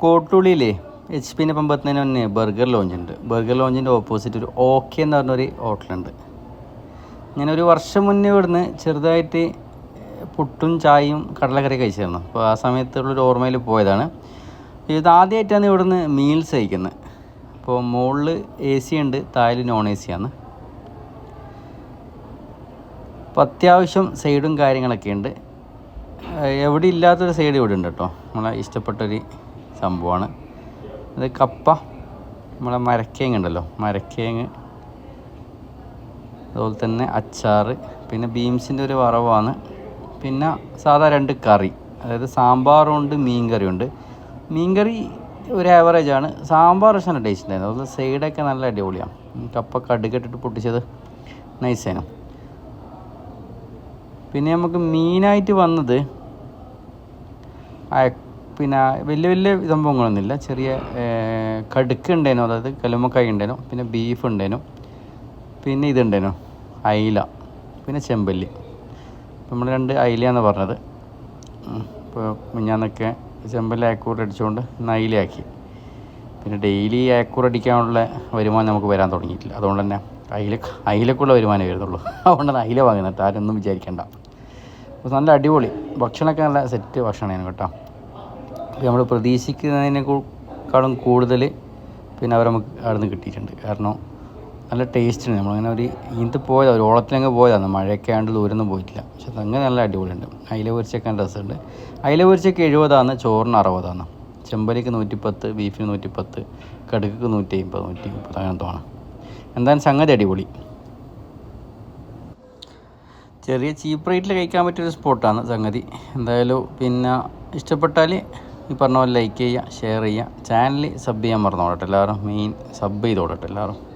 കോട്ടുള്ളിയിലേ H പിന്നെ പമ്പത്തിന് മുന്നേ ബർഗർ ലോഞ്ച് ഉണ്ട്. ബർഗർ ലോഞ്ചിന്റെ ഓപ്പോസിറ്റ് ഒരു ഓക്കെ എന്ന് പറഞ്ഞൊരു ഹോട്ടലുണ്ട് ഞാൻ ഒരു വർഷം മുന്നേ ഇവിടുന്ന് ചെറുതായിട്ട് പുട്ടും ചായയും കടലക്കറി കഴിച്ചിരുന്നു. അപ്പോൾ ആ സമയത്തുള്ളൊരു ഓർമ്മയിൽ പോയതാണ്. ഇത് ആദ്യമായിട്ടാണ് ഇവിടുന്ന് മീൽസ് കഴിക്കുന്നത്. അപ്പോൾ മുകളിൽ എ സി ഉണ്ട് താഴെ നോൺ എ സി ആണ്. അപ്പോൾ അത്യാവശ്യം സൈഡും കാര്യങ്ങളൊക്കെ ഉണ്ട്. എവിടെ ഇല്ലാത്തൊരു സൈഡ് ഇവിടെ ഉണ്ട് കേട്ടോ. നമ്മളെ ഇഷ്ടപ്പെട്ടൊരു സംഭവമാണ്. അത് കപ്പ നമ്മളെ മരക്കേങ്ങ ഉണ്ടല്ലോ മരക്കേങ്ങ്. അതുപോലെ തന്നെ അച്ചാറ് പിന്നെ ബീൻസിന്റെ ഒരു വറവാണ്. പിന്നെ സാധാ രണ്ട് കറി അതായത് സാമ്പാറും ഉണ്ട് മീൻ കറിയുണ്ട് മീൻ കറി ഒരു ആവറേജ് ആണ്. സാമ്പാർ പക്ഷേ നല്ല ടേസ്റ്റ് ഉണ്ടായിരുന്നു. അതുപോലെ സൈഡൊക്കെ നല്ല അടിപൊളിയാണ്. കപ്പ കടുകെട്ടിട്ട് പൊട്ടിച്ചത് നൈസേനും പിന്നെ നമുക്ക് മീനായിട്ട് വന്നത് അയ- പിന്നെ വലിയ വലിയ സംഭവങ്ങളൊന്നുമില്ല. ചെറിയ കടുക്ക് ഉണ്ടേനോ അതായത് കലുമക്കായ ഉണ്ടേനോ പിന്നെ ബീഫ് ഉണ്ടേനോ പിന്നെ ഇതുണ്ടേനോ അയില. പിന്നെ ചെമ്പല്ലി. നമ്മൾ രണ്ട് അയിലയാന്ന് പറഞ്ഞത്. ഇപ്പോൾ മിഞ്ഞാന്നൊക്കെ ചെമ്പല്ലി അയക്കൂർ അടിച്ചുകൊണ്ട് ഇന്ന് അയിലയാക്കി. പിന്നെ ഡെയിലി അയക്കൂർ അടിക്കാനുള്ള വരുമാനം നമുക്ക് വരാൻ തുടങ്ങിയിട്ടില്ല. അതുകൊണ്ട് തന്നെ അയില അയിലക്കുള്ള വരുമാനം വരുന്നുള്ളൂ. അതുകൊണ്ടാണ് അയില വാങ്ങുന്നത്. ആരൊന്നും വിചാരിക്കേണ്ട. അപ്പോൾ നല്ല അടിപൊളി. ഭക്ഷണമൊക്കെ നല്ല സെറ്റ് ഭക്ഷണമാണ് കേട്ടോ. നമ്മൾ പ്രതീക്ഷിക്കുന്നതിനേക്കാളും കൂടുതൽ പിന്നെ അവർ നമുക്ക് അവിടെ നിന്ന് കിട്ടിയിട്ടുണ്ട്. കാരണം നല്ല ടേസ്റ്റാണ് നമ്മളങ്ങനെ ഒരു ഇത് പോയതാണ് ഒരു ഓളത്തിലങ്ങ് പോയതാണ് മഴയൊക്കെ ആണ്ട് ദൂരമൊന്നും പോയിട്ടില്ല. പക്ഷെ അങ്ങനെ നല്ല അടിപൊളിയുണ്ട്. അയില പൊരിച്ചൊക്കെ രസമുണ്ട്. അയില പൊരിച്ചൊക്കെ എഴുപതാണ് ചോറിന് അറുപതാണ് ചെമ്പലിക്ക് നൂറ്റിപ്പത്ത് ബീഫിന് നൂറ്റിപ്പത്ത് കടുക്ക് നൂറ്റി അമ്പത് നൂറ്റി മുപ്പത് അങ്ങനത്തെ ആണ്. എന്തായാലും സംഗതി അടിപൊളി? ചെറിയ ചീപ്പ് റേറ്റിൽ കഴിക്കാൻ പറ്റിയൊരു സ്പോട്ടാണ് സംഗതി. എന്തായാലും പിന്നെ ഇഷ്ടപ്പെട്ടാൽ ഈ പറഞ്ഞ പോലെ ലൈക്ക് ചെയ്യുക ഷെയർ ചെയ്യുക. ചാനൽ സബ് ചെയ്യാൻ മറന്നോട്ടെ എല്ലാവരും. മെയിൻ സബ് ചെയ്തോട്ടെ എല്ലാവരും.